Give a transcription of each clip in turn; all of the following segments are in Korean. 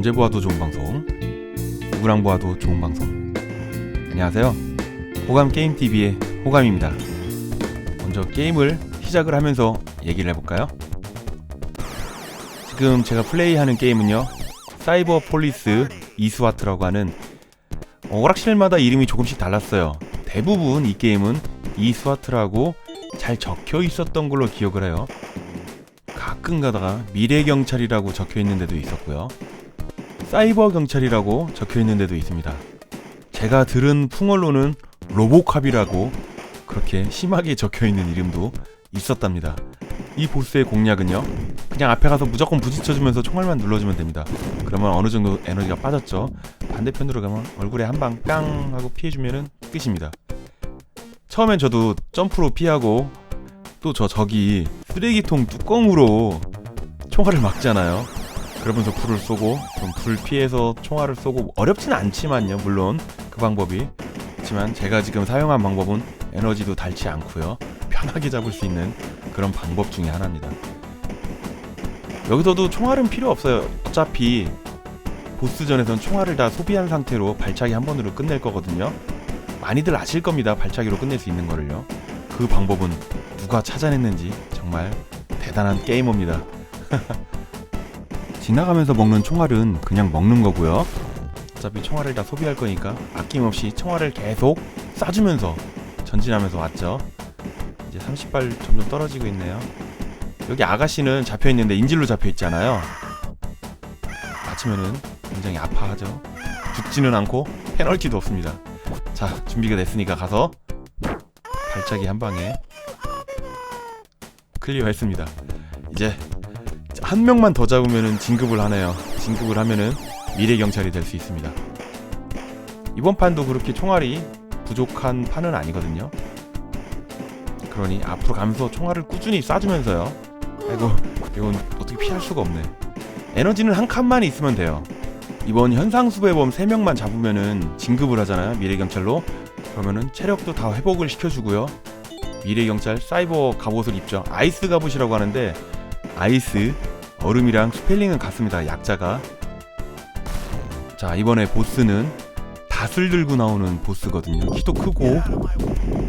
언제 보아도 좋은 방송 누구랑 보아도 좋은 방송. 안녕하세요. 호감 게임 TV의 호감입니다. 먼저 게임을 시작을 하면서 얘기를 해볼까요? 지금 제가 플레이하는 게임은요 사이버 폴리스 이스와트라고 하는 어, 오락실마다 이름이 조금씩 달랐어요. 대부분 이 게임은 이스와트라고 잘 적혀 있었던 걸로 기억을 해요. 가끔 가다가 미래 경찰이라고 적혀 있는 데도 있었고요. 사이버 경찰이라고 적혀 있는 데도 있습니다. 제가 들은 풍월로는 로보캅이라고 그렇게 심하게 적혀 있는 이름도 있었답니다. 이 보스의 공략은요. 그냥 앞에 가서 무조건 부딪혀주면서 총알만 눌러주면 됩니다. 그러면 어느 정도 에너지가 빠졌죠. 반대편으로 가면 얼굴에 한 방 깡 하고 피해주면은 끝입니다. 처음엔 저도 점프로 피하고 또 저 저기 쓰레기통 뚜껑으로 총알을 막잖아요. 그러면서 불을 쏘고 좀 불 피해서 총알을 쏘고 어렵진 않지만요. 물론 그 방법이 그렇지만 제가 지금 사용한 방법은 에너지도 닳지 않고요. 편하게 잡을 수 있는 그런 방법 중에 하나입니다. 여기서도 총알은 필요 없어요. 어차피 보스전에선 총알을 다 소비한 상태로 발차기 한 번으로 끝낼 거거든요. 많이들 아실 겁니다. 발차기로 끝낼 수 있는 거를요. 그 방법은 누가 찾아냈는지 정말 대단한 게이머입니다. 지나가면서 먹는 총알은 그냥 먹는 거고요. 어차피 총알을 다 소비할 거니까 아낌없이 총알을 계속 쏴주면서 전진하면서 왔죠. 이제 30발 점점 떨어지고 있네요. 여기 아가씨는 잡혀 있는데 인질로 잡혀 있잖아요. 맞히면은 굉장히 아파하죠. 죽지는 않고 페널티도 없습니다. 자, 준비가 됐으니까 가서 발차기 한 방에 클리어했습니다. 이제 한 명만 더 잡으면은 진급을 하네요. 진급을 하면은 미래 경찰이 될 수 있습니다. 이번 판도 그렇게 총알이 부족한 판은 아니거든요. 그러니 앞으로 가면서 총알을 꾸준히 쏴주면서요. 아이고 이건 어떻게 피할 수가 없네. 에너지는 한 칸만 있으면 돼요. 이번 현상 수배범 3명만 잡으면은 진급을 하잖아요. 미래 경찰로. 그러면은 체력도 다 회복을 시켜주고요. 미래 경찰 사이버 갑옷을 입죠. 아이스 갑옷이라고 하는데 아이스 얼음이랑 스펠링은 같습니다. 약자가. 자 이번에 보스는 닷을 들고 나오는 보스거든요. 키도 크고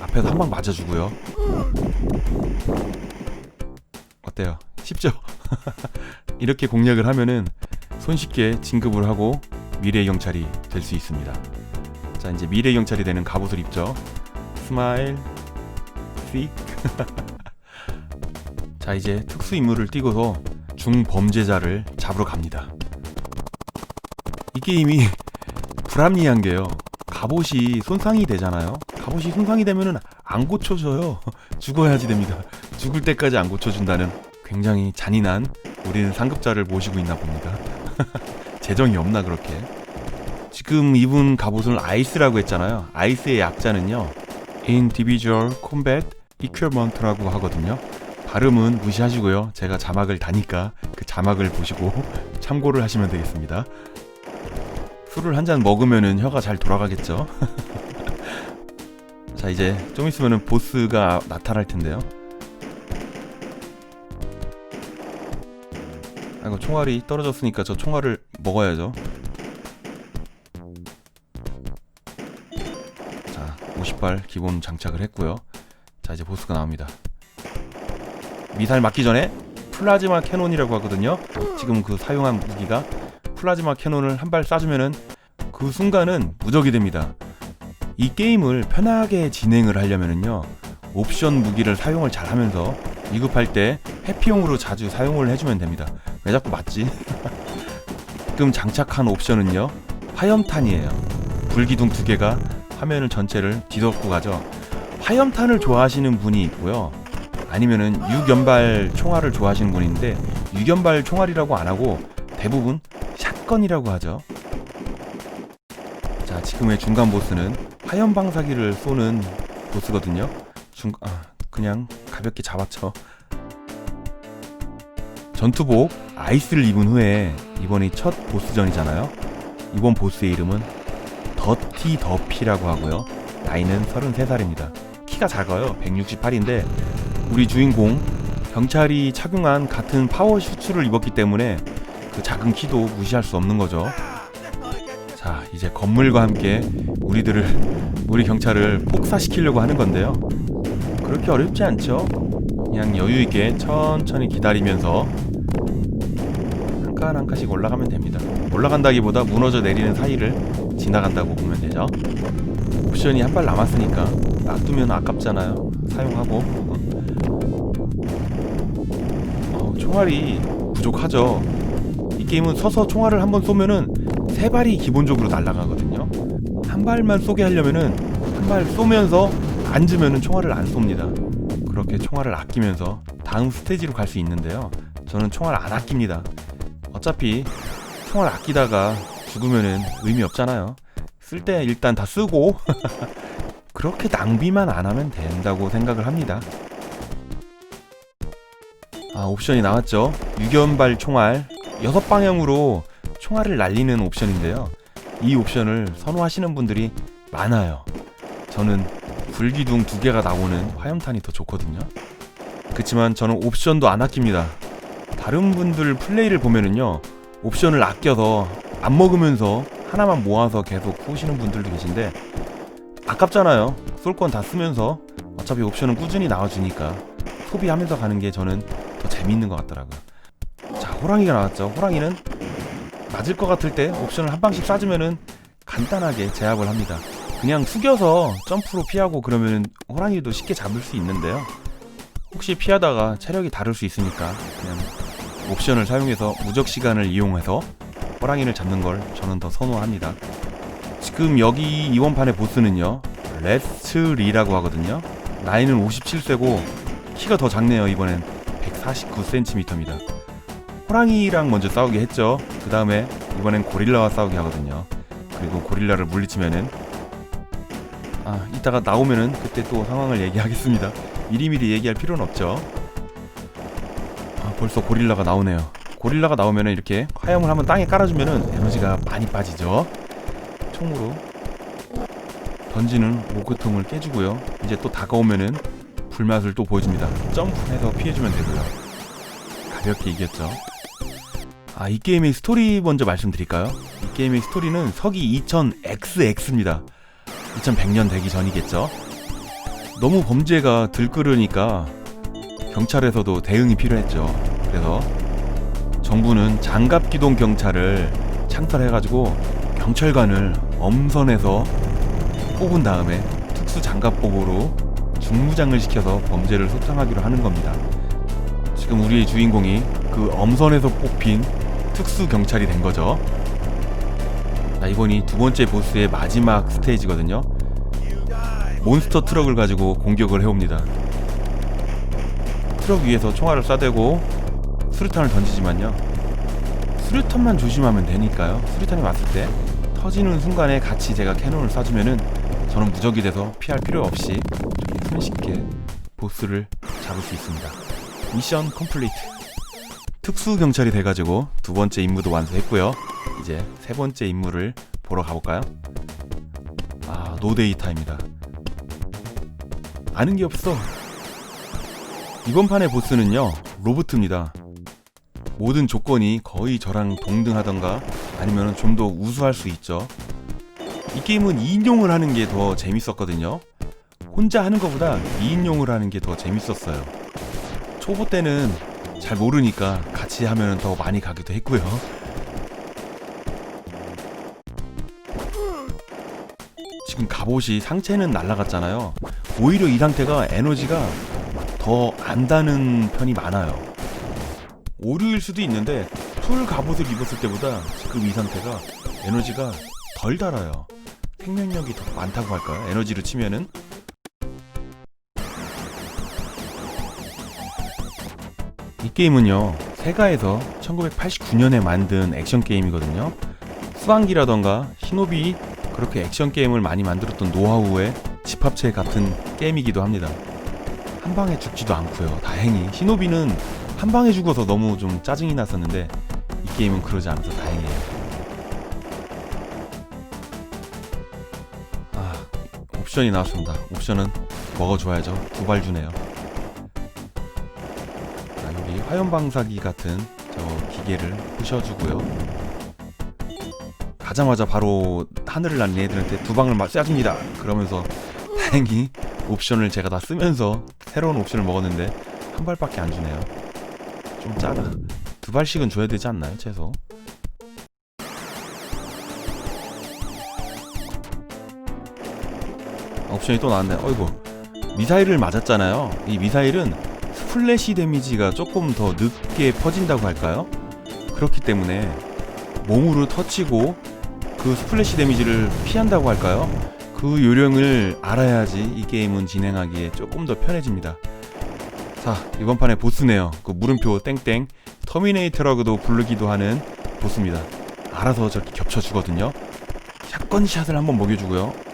앞에서 한 방 맞아주고요. 어때요? 쉽죠? 이렇게 공략을 하면은 손쉽게 진급을 하고 미래 경찰이 될 수 있습니다. 자 이제 미래 경찰이 되는 갑옷을 입죠. 스마일 휙. 자 이제 특수 임무를 띄고서 중범죄자를 잡으러 갑니다. 이 게임이 불합리한 게요. 갑옷이 손상이 되잖아요. 갑옷이 손상이 되면은 안 고쳐져요. 죽어야지 됩니다. 죽을 때까지 안 고쳐준다는 굉장히 잔인한 우리는 상급자를 모시고 있나 봅니다. 재정이 없나 그렇게. 지금 입은 갑옷은 아이스라고 했잖아요. 아이스의 약자는요. Individual Combat Equipment라고 하거든요. 발음은 무시하시고요. 제가 자막을 다니까 그 자막을 보시고 참고를 하시면 되겠습니다. 술을 한 잔 먹으면은 혀가 잘 돌아가겠죠. 자 이제 좀 있으면은 보스가 나타날 텐데요. 아이고 총알이 떨어졌으니까 저 총알을 먹어야죠. 자 50발 기본 장착을 했고요. 자 이제 보스가 나옵니다. 미사일 맞기 전에 플라즈마 캐논이라고 하거든요. 지금 그 사용한 무기가 플라즈마 캐논을 한 발 쏴주면은 그 순간은 무적이 됩니다. 이 게임을 편하게 진행을 하려면은요 옵션 무기를 사용을 잘 하면서 위급할 때 회피용으로 자주 사용을 해주면 됩니다. 왜 자꾸 맞지? 지금 장착한 옵션은요 화염탄이에요. 불기둥 두 개가 화면을 전체를 뒤덮고 가죠. 화염탄을 좋아하시는 분이 있고요. 아니면은 유연발 총알을 좋아하시는 분인데 유연발 총알이라고 안 하고 대부분 샷건이라고 하죠. 자, 지금의 중간 보스는 화염 방사기를 쏘는 보스거든요. 중 아, 그냥 가볍게 잡았죠. 전투복 아이스를 입은 후에 이번이 첫 보스전이잖아요. 이번 보스의 이름은 더티 더피라고 하고요. 나이는 33살입니다. 키가 작아요. 168인데 우리 주인공 경찰이 착용한 같은 파워 슈츠를 입었기 때문에 그 작은 키도 무시할 수 없는 거죠. 자, 이제 건물과 함께 우리들을 우리 경찰을 폭사시키려고 하는 건데요. 그렇게 어렵지 않죠. 그냥 여유 있게 천천히 기다리면서 한 칸 한 칸씩 올라가면 됩니다. 올라간다기보다 무너져 내리는 사이를 지나간다고 보면 되죠. 옵션이 한 발 남았으니까 놔두면 아깝잖아요. 사용하고. 총알이 부족하죠. 이 게임은 서서 총알을 한 번 쏘면은 세 발이 기본적으로 날아가거든요. 한 발만 쏘게 하려면은 한 발 쏘면서 앉으면은 총알을 안 쏩니다. 그렇게 총알을 아끼면서 다음 스테이지로 갈 수 있는데요. 저는 총알 안 아낍니다. 어차피 총알 아끼다가 죽으면은 의미 없잖아요. 쓸 때 일단 다 쓰고 그렇게 낭비만 안 하면 된다고 생각을 합니다. 아 옵션이 나왔죠. 유견발 총알 여섯 방향으로 총알을 날리는 옵션인데요. 이 옵션을 선호하시는 분들이 많아요. 저는 불기둥 두 개가 나오는 화염탄이 더 좋거든요. 그렇지만 저는 옵션도 안 아낍니다. 다른 분들 플레이를 보면은요, 옵션을 아껴서 안 먹으면서 하나만 모아서 계속 쏘시는 분들도 계신데 아깝잖아요. 쏠 건 다 쓰면서 어차피 옵션은 꾸준히 나와주니까 소비하면서 가는 게 저는 더 재밌는 것 같더라고요. 자, 호랑이가 나왔죠. 호랑이는 맞을 것 같을 때 옵션을 한 방씩 쏴주면은 간단하게 제압을 합니다. 그냥 숙여서 점프로 피하고 그러면은 호랑이도 쉽게 잡을 수 있는데요. 혹시 피하다가 체력이 다를 수 있으니까 그냥 옵션을 사용해서 무적 시간을 이용해서 호랑이를 잡는 걸 저는 더 선호합니다. 지금 여기 이번 판의 보스는요. 레스리라고 하거든요. 나이는 57세고 키가 더 작네요. 이번엔 149cm입니다. 호랑이랑 먼저 싸우게 했죠. 그 다음에 이번엔 고릴라와 싸우게 하거든요. 그리고 고릴라를 물리치면은 아 이따가 나오면은 그때 또 상황을 얘기하겠습니다. 미리미리 얘기할 필요는 없죠. 아 벌써 고릴라가 나오네요. 고릴라가 나오면은 이렇게 화염을 한번 땅에 깔아주면은 에너지가 많이 빠지죠. 총으로 던지는 오크통을 깨주고요. 이제 또 다가오면은 불맛을 또 보여줍니다. 점프해서 피해주면 되고요. 가볍게 이겼죠. 아, 이 게임의 스토리 먼저 말씀드릴까요? 이 게임의 스토리는 서기 2000XX입니다. 2100년 되기 전이겠죠. 너무 범죄가 들끓으니까 경찰에서도 대응이 필요했죠. 그래서 정부는 장갑기동 경찰을 창설해가지고 경찰관을 엄선해서 뽑은 다음에 특수 장갑복으로 중무장을 시켜서 범죄를 소탕하기로 하는 겁니다. 지금 우리의 주인공이 그 엄선에서 뽑힌 특수 경찰이 된 거죠. 자, 이번이 두 번째 보스의 마지막 스테이지거든요. 몬스터 트럭을 가지고 공격을 해옵니다. 트럭 위에서 총알을 쏴대고 수류탄을 던지지만요. 수류탄만 조심하면 되니까요. 수류탄이 왔을 때 터지는 순간에 같이 제가 캐논을 쏴주면은 저는 무적이 돼서 피할 필요 없이 손쉽게 보스를 잡을 수 있습니다. 미션 컴플리트. 특수 경찰이 돼가지고 두 번째 임무도 완수했고요. 이제 세 번째 임무를 보러 가볼까요? 아 노데이타입니다. 아는 게 없어. 이번 판의 보스는요 로보트입니다. 모든 조건이 거의 저랑 동등하던가 아니면 좀 더 우수할 수 있죠. 이 게임은 2인용을 하는 게 더 재밌었거든요. 혼자 하는 것보다 2인용을 하는 게 더 재밌었어요. 초보 때는 잘 모르니까 같이 하면 더 많이 가기도 했고요. 지금 갑옷이 상체는 날라갔잖아요. 오히려 이 상태가 에너지가 더 안 다는 편이 많아요. 오류일 수도 있는데 풀 갑옷을 입었을 때보다 지금 이 상태가 에너지가 덜 달아요. 생명력이 더 많다고 할까요? 에너지로 치면은 이 게임은요 세가에서 1989년에 만든 액션 게임이거든요. 수왕기라던가 히노비 그렇게 액션 게임을 많이 만들었던 노하우의 집합체 같은 게임이기도 합니다. 한 방에 죽지도 않고요. 다행히 히노비는 한 방에 죽어서 너무 좀 짜증이 났었는데 이 게임은 그러지 않아서 다행이에요. 옵션이 나왔습니다. 옵션은 먹어줘야죠. 두 발 주네요. 자, 여기 화염방사기 같은 저 기계를 부셔주고요. 가자마자 바로 하늘을 날린 애들한테 두 방을 막 쏴줍니다. 그러면서 다행히 옵션을 제가 다 쓰면서 새로운 옵션을 먹었는데 한 발밖에 안 주네요. 좀 짜다. 두 발씩은 줘야 되지 않나요, 최소? 옵션이 또 나왔네. 어이구. 미사일을 맞았잖아요. 이 미사일은 스플래시 데미지가 조금 더 늦게 퍼진다고 할까요? 그렇기 때문에 몸으로 터치고 그 스플래시 데미지를 피한다고 할까요? 그 요령을 알아야지 이 게임은 진행하기에 조금 더 편해집니다. 자, 이번 판에 보스네요. 그 물음표 땡땡 터미네이터라고도 부르기도 하는 보스입니다. 알아서 저렇게 겹쳐 주거든요. 샷건샷을 한번 먹여주고요.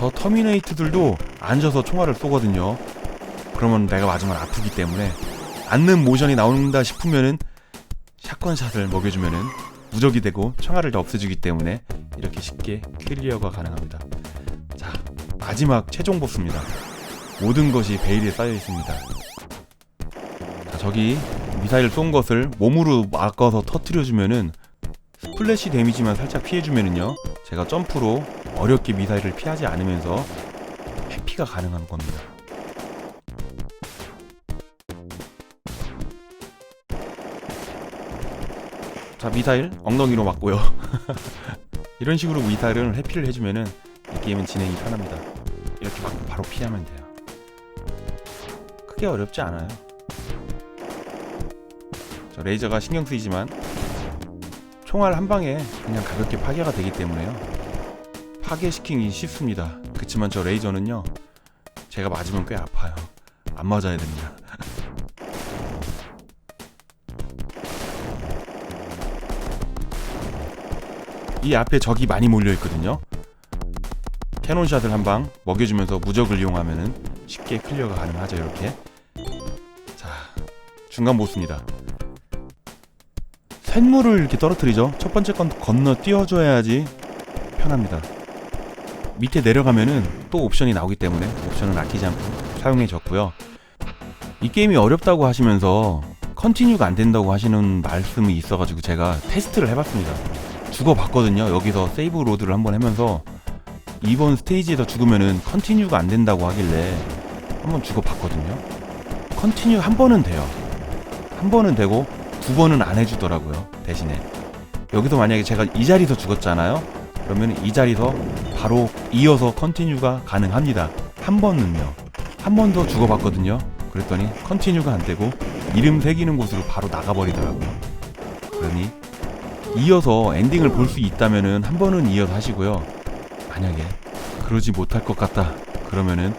저 터미네이트들도 앉아서 총알을 쏘거든요. 그러면 내가 맞으면 아프기 때문에 앉는 모션이 나온다 싶으면은 샷건샷을 먹여주면은 무적이 되고 총알을 다 없애주기 때문에 이렇게 쉽게 클리어가 가능합니다. 자 마지막 최종 보스입니다. 모든 것이 베일에 쌓여 있습니다. 자 저기 미사일 쏜 것을 몸으로 막아서 터트려주면은 스플래시 데미지만 살짝 피해주면은요 제가 점프로 어렵게 미사일을 피하지 않으면서 회피가 가능한 겁니다. 자 미사일 엉덩이로 맞고요. 이런 식으로 미사일은 회피를 해주면은 이 게임은 진행이 편합니다. 이렇게 막 바로 피하면 돼요. 크게 어렵지 않아요. 저 레이저가 신경 쓰이지만 총알 한 방에 그냥 가볍게 파괴가 되기 때문에요. 파괴시키기 쉽습니다. 그치만 저 레이저는요, 제가 맞으면 꽤 아파요. 안 맞아야 됩니다. 이 앞에 적이 많이 몰려 있거든요. 캐논샷을 한 방 먹여주면서 무적을 이용하면은 쉽게 클리어가 가능하죠. 이렇게. 자, 중간 보스입니다. 쇳물을 이렇게 떨어뜨리죠. 첫 번째 건 건너 띄워줘야지 편합니다. 밑에 내려가면은 또 옵션이 나오기 때문에 옵션은 아끼지 않고 사용해줬고요. 이 게임이 어렵다고 하시면서 컨티뉴가 안 된다고 하시는 말씀이 있어가지고 제가 테스트를 해봤습니다. 죽어봤거든요. 여기서 세이브 로드를 한번 하면서 이번 스테이지에서 죽으면은 컨티뉴가 안 된다고 하길래 한번 죽어봤거든요. 컨티뉴 한 번은 돼요. 한 번은 되고 두 번은 안 해주더라고요. 대신에 여기서 만약에 제가 이 자리에서 죽었잖아요. 그러면 이 자리에서 바로 이어서 컨티뉴가 가능합니다. 한 번은요. 한 번 더 죽어봤거든요. 그랬더니 컨티뉴가 안 되고 이름 새기는 곳으로 바로 나가버리더라고요. 그러니 이어서 엔딩을 볼 수 있다면은 한 번은 이어서 하시고요. 만약에 그러지 못할 것 같다. 그러면은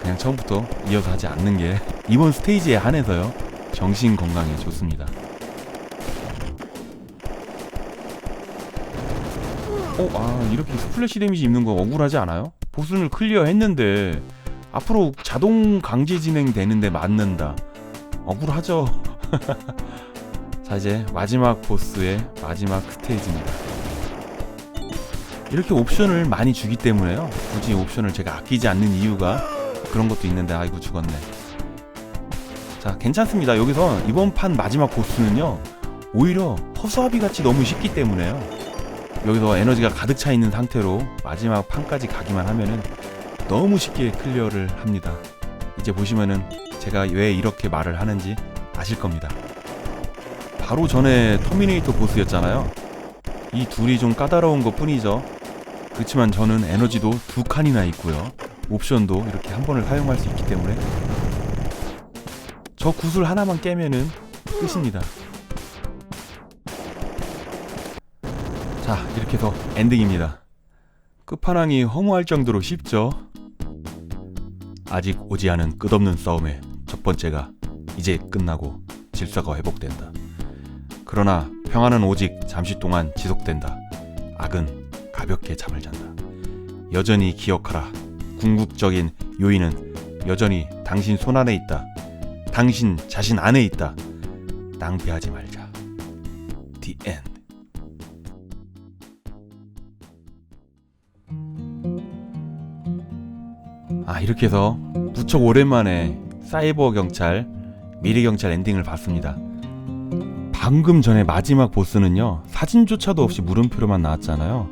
그냥 처음부터 이어서 하지 않는 게 이번 스테이지에 한해서요. 정신 건강에 좋습니다. 어, 아, 이렇게 스플래시 데미지 입는 거 억울하지 않아요? 보스를 클리어 했는데 앞으로 자동 강제 진행되는데 맞는다. 억울하죠? 자, 이제 마지막 보스의 마지막 스테이지입니다. 이렇게 옵션을 많이 주기 때문에요. 굳이 옵션을 제가 아끼지 않는 이유가 그런 것도 있는데 아이고 죽었네. 자, 괜찮습니다. 여기서 이번 판 마지막 보스는요. 오히려 허수아비 같이 너무 쉽기 때문에요. 여기서 에너지가 가득 차 있는 상태로 마지막 판까지 가기만 하면은 너무 쉽게 클리어를 합니다. 이제 보시면은 제가 왜 이렇게 말을 하는지 아실 겁니다. 바로 전에 터미네이터 보스였잖아요. 이 둘이 좀 까다로운 것 뿐이죠. 그렇지만 저는 에너지도 두 칸이나 있고요. 옵션도 이렇게 한 번을 사용할 수 있기 때문에 저 구슬 하나만 깨면은 끝입니다. 자, 이렇게 해서 엔딩입니다. 끝판왕이 허무할 정도로 쉽죠? 아직 오지 않은 끝없는 싸움의 첫 번째가 이제 끝나고 질서가 회복된다. 그러나 평화는 오직 잠시 동안 지속된다. 악은 가볍게 잠을 잔다. 여전히 기억하라. 궁극적인 요인은 여전히 당신 손 안에 있다. 당신 자신 안에 있다. 낭비하지 말자. The end. 이렇게 해서 무척 오랜만에 사이버 경찰 미래 경찰 엔딩을 봤습니다. 방금 전에 마지막 보스는요 사진조차도 없이 물음표로만 나왔잖아요.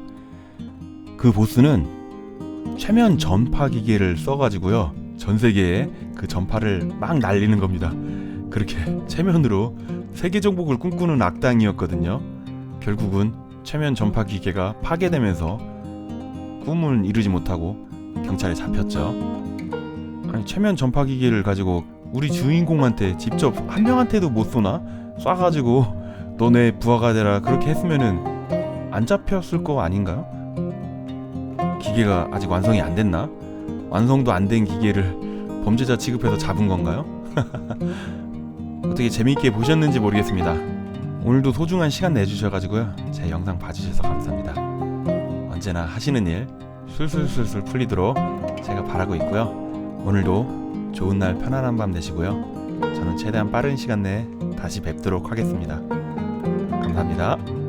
그 보스는 최면 전파 기계를 써가지고요 전 세계에 그 전파를 막 날리는 겁니다. 그렇게 최면으로 세계 정복을 꿈꾸는 악당이었거든요. 결국은 최면 전파 기계가 파괴되면서 꿈을 이루지 못하고 경찰에 잡혔죠 아니 최면 전파 기계를 가지고 우리 주인공한테 직접 한 명한테도 못 쏘나? 쏴가지고 너네 부하가 되라 그렇게 했으면은 안 잡혔을 거 아닌가요? 기계가 아직 완성이 안 됐나? 완성도 안 된 기계를 범죄자 취급해서 잡은 건가요? 어떻게 재미있게 보셨는지 모르겠습니다. 오늘도 소중한 시간 내주셔가지고요. 제 영상 봐주셔서 감사합니다. 언제나 하시는 일 술술술술 풀리도록 제가 바라고 있고요. 오늘도 좋은 날 편안한 밤 되시고요. 저는 최대한 빠른 시간 내에 다시 뵙도록 하겠습니다. 감사합니다.